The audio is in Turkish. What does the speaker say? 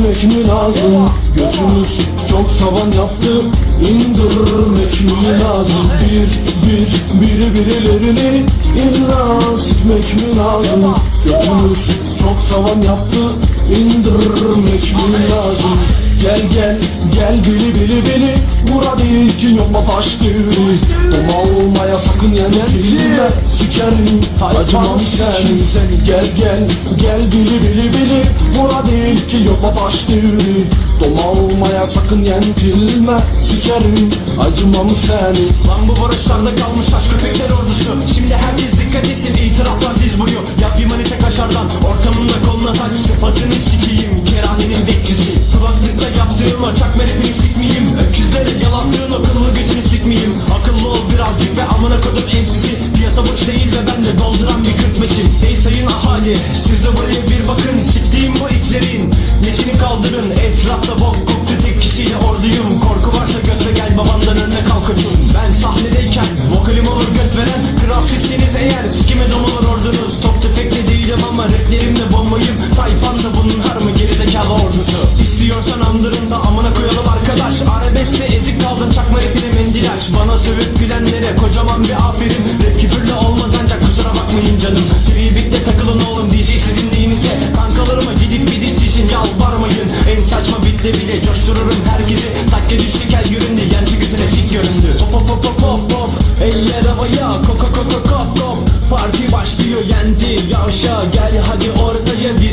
sikmek mi lazım? Götümüz çok tavan yaptı. İndirmek mi lazım? Bir bir biri birilerini illa sikmek mi lazım? Götümüz çok tavan yaptı. İndirmek mi lazım? Gel gel gel bili bili bili. Bura değil ki yolma taş devri Doma olmaya Sikerim acımam senin seni Gel gel. Gel bili bili bili. Bura değil ki yolma taş devri Doma olmaya sakın yentilme Sikerim. Acımam seni Lan bu barışlarda kalmış aç köpekler ordusu. Şimdi herkes dikkat etsin itiraflar diz boyu. Yap bir manite kaşardan ortamında koluna taç Sıfatını sikeyim kırkmeşim Ey sayın ahali. Siz de buraya bir bakın Siktiğim bu itlerin. Neşini kaldırın Etrafta bok koktu tek kişiyle orduyum. Korku varsa götle gel babandan önüne kalk koçum. Ben sahnedeyken vokalim olur göt veren. Kral sizsiniz eğer sikime domalar ordunuz. Top tüfekle değilim ama raplerimle bombayım. Tayfan da bunlar mı gerizekalı ordusu. İstiyorsan andırın da amına koyalım arkadaş. Arabeskte ezik kaldın çakma rapine mendil aç. Bana sövüp bile coştururum herkesi Takke düştü kel göründü yenti götüne sik göründü. Hop hop hop hop hop hop. Eller havaya koko koko kop kop Parti başlıyor yenti Yavşa gel hadi ortaya. Birim